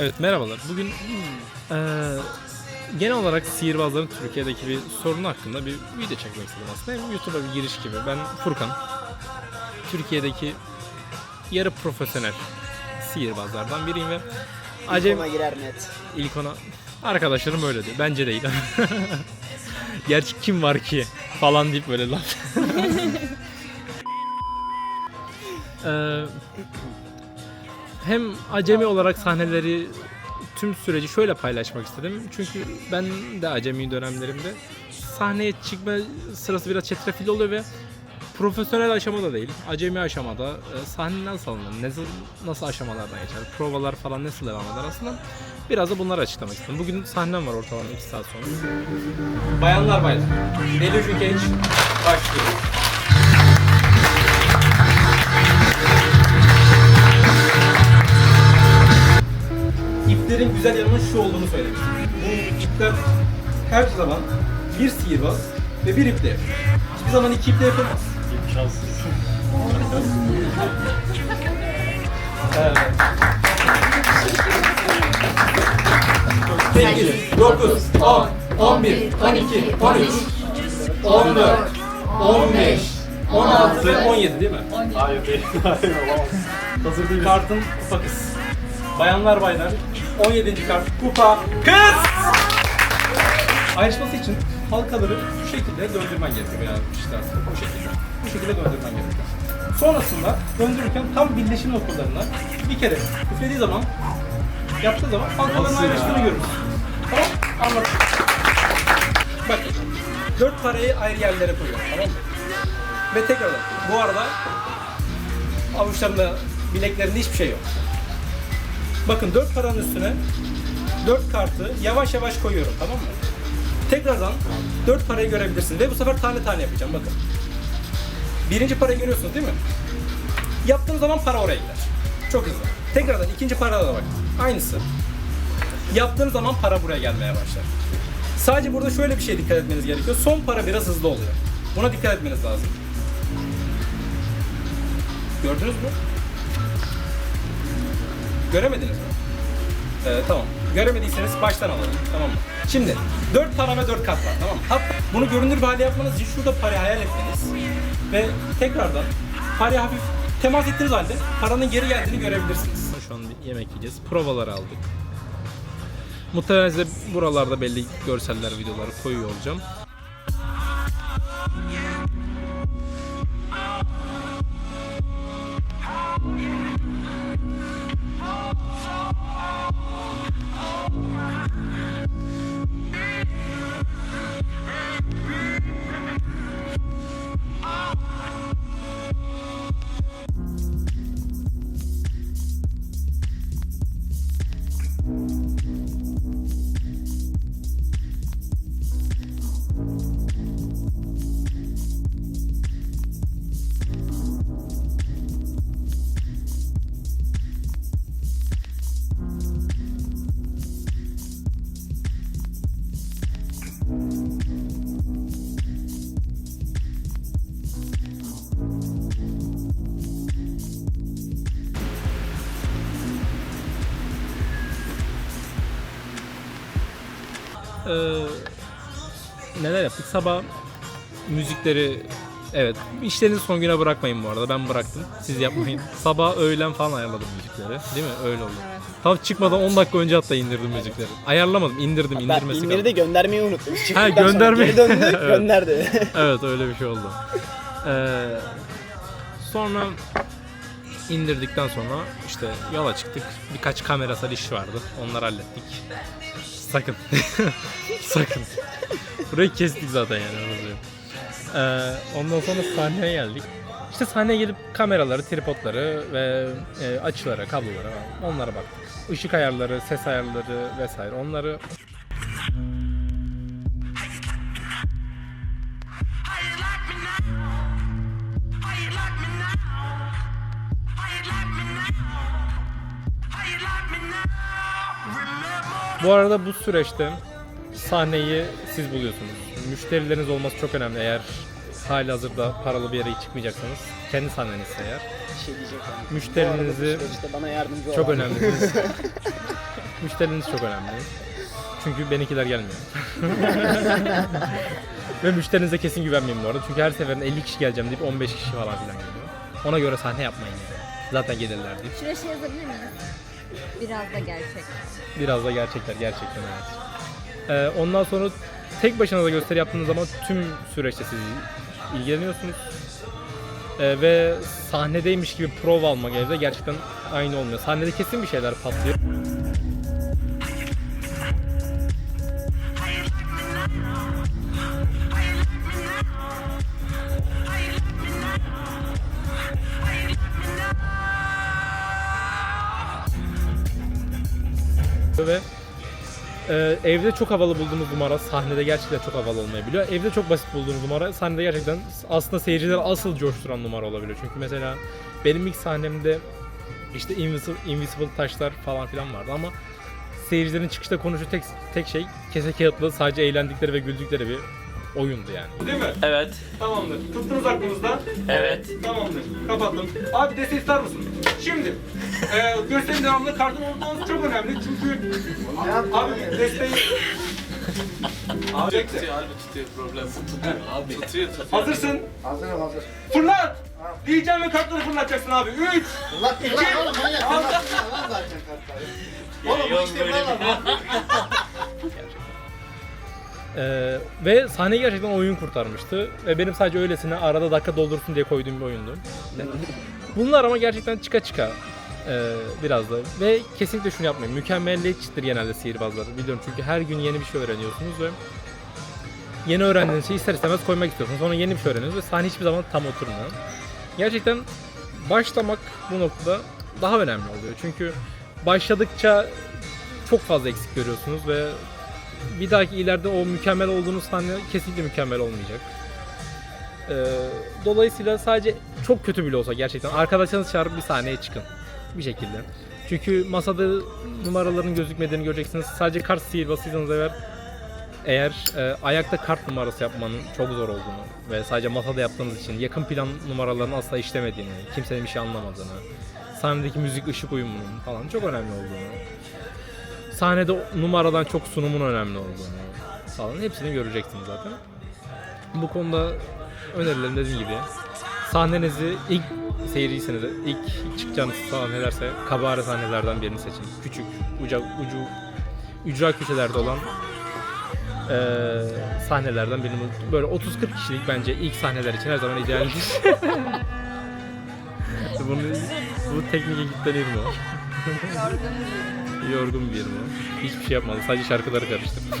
Evet merhabalar. Bugün eee, genel olarak sihirbazların Türkiye'deki bir sorunu hakkında bir video çekmek istedim aslında. Hem YouTube'a bir giriş gibi. Ben Furkan. Türkiye'deki yarı profesyonel sihirbazlardan biriyim ve acem Ona girer net. ilk ona arkadaşlarım öyle diyor. Bence değil. Gerçi kim var ki falan deyip böyle laf. Eee, hem acemi olarak sahneleri tüm süreci şöyle paylaşmak istedim. Çünkü ben de acemi dönemlerimde sahneye çıkma sırası biraz çetrefilli oluyor ve profesyonel aşamada değil, acemi aşamada e, sahne nasıl alınır, nasıl, nasıl aşamalardan geçer, provalar falan nasıl devam eder aslında biraz da bunları açıklamak istedim. Bugün sahnem var ortalama 2 saat sonra. Bayanlar baylar, Delusion Cage başlıyor. İplerin güzel yanının şu olduğunu söyledim. Bu ipler her zaman bir sihirbaz ve bir iple yapıyor. Hiçbir zaman iki iple yapamaz. İmkansız. Evet. 8, 9, 10, 11, 12, 13, 14, 15, 16, 17 değil mi? Hayır değil. Hayır olamaz. Hazır değiliz. Kartın kupa kız. Bayanlar baylar 17. kart kupa kız. Ayrışması için halkaları şu şekilde döndürmen gerekiyor veya işte aslında bu şekilde. Bu şekilde döndürmen gerekiyor. Sonrasında döndürürken tam birleşim noktalarına bir kere üflediği zaman yaptığı zaman halkaların ayrıştığını görürüz. Tamam Anladım. Bakın. Dört parayı ayrı yerlere koyuyor. Tamam mı? Ve tekrardan bu arada avuçlarında bileklerinde hiçbir şey yok. Bakın dört paranın üstüne dört kartı yavaş yavaş koyuyorum tamam mı? Tekrardan dört parayı görebilirsin ve bu sefer tane tane yapacağım bakın. Birinci parayı görüyorsunuz değil mi? Yaptığım zaman para oraya gider. Çok hızlı. Tekrardan ikinci parada da bak. Aynısı. Yaptığım zaman para buraya gelmeye başlar. Sadece burada şöyle bir şey dikkat etmeniz gerekiyor. Son para biraz hızlı oluyor. Buna dikkat etmeniz lazım. Gördünüz mü? Göremediniz mi? Ee, tamam. Göremediyseniz baştan alalım. Tamam mı? Şimdi 4 para ve 4 kat var. Tamam mı? Hatta bunu görünür bir hale yapmanız için şurada parayı hayal etmeniz ve tekrardan paraya hafif temas ettiğiniz halde paranın geri geldiğini görebilirsiniz. Şu an bir yemek yiyeceğiz. Provaları aldık. Muhtemelen size buralarda belli görseller, videoları koyuyor olacağım. Ee, neler yaptık? Sabah müzikleri evet işlerinizi son güne bırakmayın bu arada ben bıraktım siz yapmayın sabah öğlen falan ayarladım müzikleri değil mi öyle oldu tam çıkmadan 10 dakika önce hatta indirdim müzikleri ayarlamadım indirdim Ben indirmesi filmleri kaldı. de göndermeyi unuttum. Ha, Çıktıktan sonra gönderme. Geri döndü, Evet. gönderdi. evet öyle bir şey oldu Ee, sonra indirdikten sonra işte yola çıktık birkaç kamerasal iş vardı onları hallettik sakın sakın burayı kestik zaten yani. Ee, ondan sonra sahneye geldik. İşte sahneye gelip kameraları, tripodları ve e, açılara, kablolara onlara baktık. Işık ayarları, ses ayarları vesaire onları Bu arada bu süreçte sahneyi siz buluyorsunuz. Müşterileriniz olması çok önemli eğer hali hazırda paralı bir yere çıkmayacaksanız. Kendi sahnenizse eğer. Bir şey diyecek. Müşterinizi Bu arada bu süreçte bana yardımcı çok olan- önemli. Müşteriniz çok önemli. Çünkü benimkiler gelmiyor. Ve müşterinize kesin güvenmeyin bu arada. Çünkü her seferinde 50 kişi geleceğim deyip 15 kişi falan filan geliyor. Ona göre sahne yapmayın yani. Zaten gelirler diye. Şuraya şey yazabilir miyiz? Biraz da gerçek. Biraz da gerçekler gerçekten evet. Ee, ondan sonra tek başınıza gösteri yaptığınız zaman tüm süreçte siz ilgileniyorsunuz. Ee, ve sahnedeymiş gibi prova almak evde gerçekten aynı olmuyor. Sahnede kesin bir şeyler patlıyor. E, evde çok havalı bulduğunuz numara sahnede gerçekten çok havalı olmayabiliyor. Evde çok basit bulduğunuz numara sahnede gerçekten aslında seyircileri asıl coşturan numara olabiliyor. Çünkü mesela benim ilk sahnemde işte invisible, invisible taşlar falan filan vardı ama seyircilerin çıkışta konuştuğu tek, tek şey kese kağıtlı sadece eğlendikleri ve güldükleri bir oyundu yani. Değil mi? Evet. Tamamdır. Tuttunuz aklınızda. Evet. Tamamdır. Kapattım. Abi desteği ister misin? Şimdi. E, gösterinin devamlı kartın olmanız çok önemli çünkü abi desteği Abi bekle. Harbi tutuyor problem. Tutuyor abi. Tutuyor tutuyor. Hazırsın. Hazırım hazır. Fırlat. Diyeceğim ve kartları fırlatacaksın abi. 3 Allah değil lan oğlum manyak attın lan zaten kartları. Oğlum bu işte böyle Ee, ve sahneyi gerçekten oyun kurtarmıştı. Ve benim sadece öylesine arada dakika doldursun diye koyduğum bir oyundu. Bunlar ama gerçekten çıka çıka ee, biraz da. Ve kesinlikle şunu yapmayın. Mükemmelliyetçidir genelde sihirbazlar. Biliyorum çünkü her gün yeni bir şey öğreniyorsunuz ve yeni öğrendiğiniz şeyi ister istemez koymak istiyorsunuz. Sonra yeni bir şey öğreniyorsunuz ve sahne hiçbir zaman tam oturmuyor. Gerçekten başlamak bu noktada daha önemli oluyor. Çünkü başladıkça çok fazla eksik görüyorsunuz ve bir dahaki ileride o mükemmel olduğunuz sahne kesinlikle mükemmel olmayacak. Ee, dolayısıyla sadece çok kötü bile olsa gerçekten arkadaşlarınızı çağırıp bir sahneye çıkın. Bir şekilde. Çünkü masada numaraların gözükmediğini göreceksiniz. Sadece kart sihirbazıysanız eğer eğer e, ayakta kart numarası yapmanın çok zor olduğunu ve sadece masada yaptığınız için yakın plan numaralarının asla işlemediğini, kimsenin bir şey anlamadığını, sahnedeki müzik ışık uyumunun falan çok önemli olduğunu, sahnede numaradan çok sunumun önemli olduğunu falan hepsini göreceksiniz zaten. Bu konuda önerilerim dediğim gibi sahnenizi ilk seyirciyseniz de ilk çıkacağınız sahnelerse kabare sahnelerden birini seçin. Küçük, uca, ucu, ücra köşelerde olan eee, sahnelerden birini böyle 30-40 kişilik bence ilk sahneler için her zaman idealdir. Bunu, bu teknik ekipten Irma. Yorgun bir Irma. Hiçbir şey yapmadı. Sadece şarkıları karıştırdı.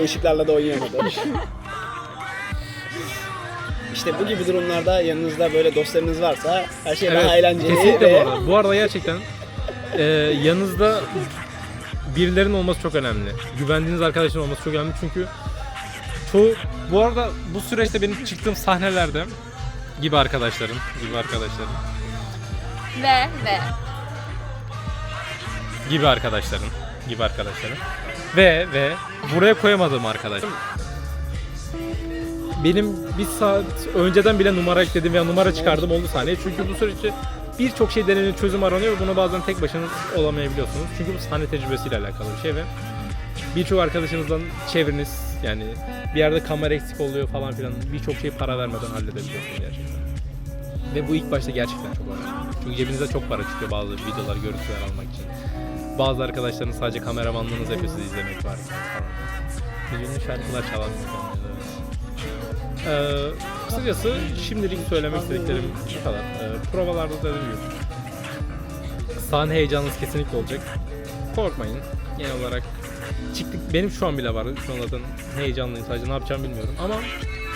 Işıklarla da oynayamadı. İşte bu gibi durumlarda yanınızda böyle dostlarınız varsa her şey daha eğlenceli kesinlikle ve bu arada. Bu arada gerçekten eee, yanınızda birilerinin olması çok önemli. Güvendiğiniz arkadaşların olması çok önemli çünkü çoğu bu arada bu süreçte benim çıktığım sahnelerde gibi arkadaşlarım, gibi arkadaşlarım, Ve ve gibi arkadaşlarım, gibi arkadaşlarım ve ve buraya koyamadığım arkadaş. Benim bir saat önceden bile numara ekledim veya numara çıkardım oldu sahneye. Çünkü bu süreçte birçok şey deneniyor, çözüm aranıyor. Bunu bazen tek başınız olamayabiliyorsunuz. Çünkü bu sahne tecrübesiyle alakalı bir şey ve birçok arkadaşınızdan çevreniz yani bir yerde kamera eksik oluyor falan filan birçok şeyi para vermeden halledebiliyorsunuz gerçekten. Ve bu ilk başta gerçekten çok önemli. Çünkü cebinize çok para çıkıyor bazı videolar, görüntüler almak için. Bazı arkadaşların sadece kameramanlığınız yapıyor sizi izlemek var. Hüzünlü şarkılar çalan. Ee, kısacası şimdilik söylemek istediklerim bu kadar. Ee, provalarda da dediğim sahne heyecanınız kesinlikle olacak. Korkmayın. Genel olarak çıktık benim şu an bile var. Şu an zaten heyecanlıyım sadece ne yapacağımı bilmiyorum ama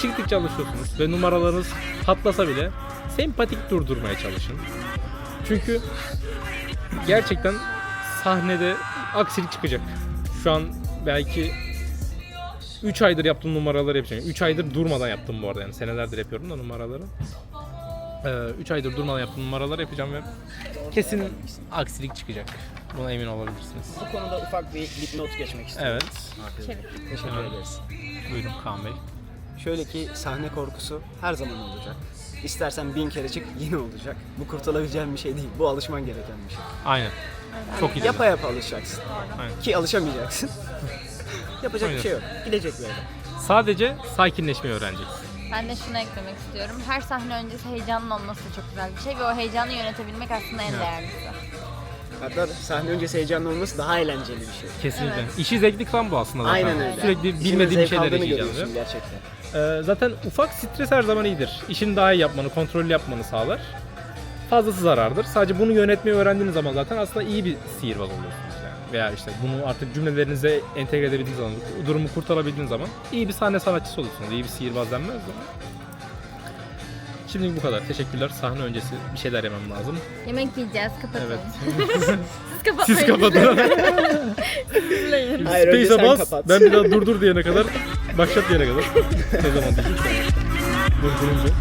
çıktıkça alışıyorsunuz ve numaralarınız patlasa bile sempatik durdurmaya çalışın. Çünkü gerçekten sahnede aksilik çıkacak. Şu an belki 3 aydır yaptığım numaraları yapacağım. 3 aydır durmadan yaptım bu arada yani senelerdir yapıyorum da numaraları. 3 aydır durmadan yaptığım numaraları yapacağım ve kesin aksilik çıkacak. Buna emin olabilirsiniz. bu konuda ufak bir dipnot geçmek istiyorum. Evet. Teşekkür ederiz. Buyurun Kaan Bey. Şöyle ki sahne korkusu her zaman olacak. İstersen bin kere çık yine olacak. Bu kurtulabileceğin bir şey değil. Bu alışman gereken bir şey. Aynen. Çok iyi. Yapa yapa alışacaksın. Aynen. Ki alışamayacaksın. Yapacak Aynen. bir şey yok. Gidecek böyle. Sadece sakinleşmeyi öğreneceksin. Ben de şunu eklemek istiyorum. Her sahne öncesi heyecanın olması da çok güzel bir şey ve o heyecanı yönetebilmek aslında en değerlisi. Hatta sahne öncesi heyecanlı olması daha eğlenceli bir şey. Kesinlikle. İşi zevkli kılan bu aslında zaten. Aynen öyle. Sürekli İşinin bilmediğin zevk şeyler aldığını görüyorsun gerçekten. Ee, zaten ufak stres her zaman iyidir. İşini daha iyi yapmanı, kontrollü yapmanı sağlar. Fazlası zarardır. Sadece bunu yönetmeyi öğrendiğiniz zaman zaten aslında iyi bir sihirbaz oluyorsunuz yani. Veya işte bunu artık cümlelerinize entegre edebildiğiniz zaman, durumu kurtarabildiğiniz zaman iyi bir sahne sanatçısı olursunuz. İyi bir sihirbaz denmez de. Şimdilik bu kadar. Teşekkürler. Sahne öncesi bir şeyler yemem lazım. Yemek yiyeceğiz, kapatalım. Evet. Siz kapatmayın. Siz kapatın. Sizleyin. Hayır, önce Space'e sen bas. kapat. Ben bir daha durdur diyene kadar, başlat diyene kadar. ne zaman diyeyim? Durdurunca.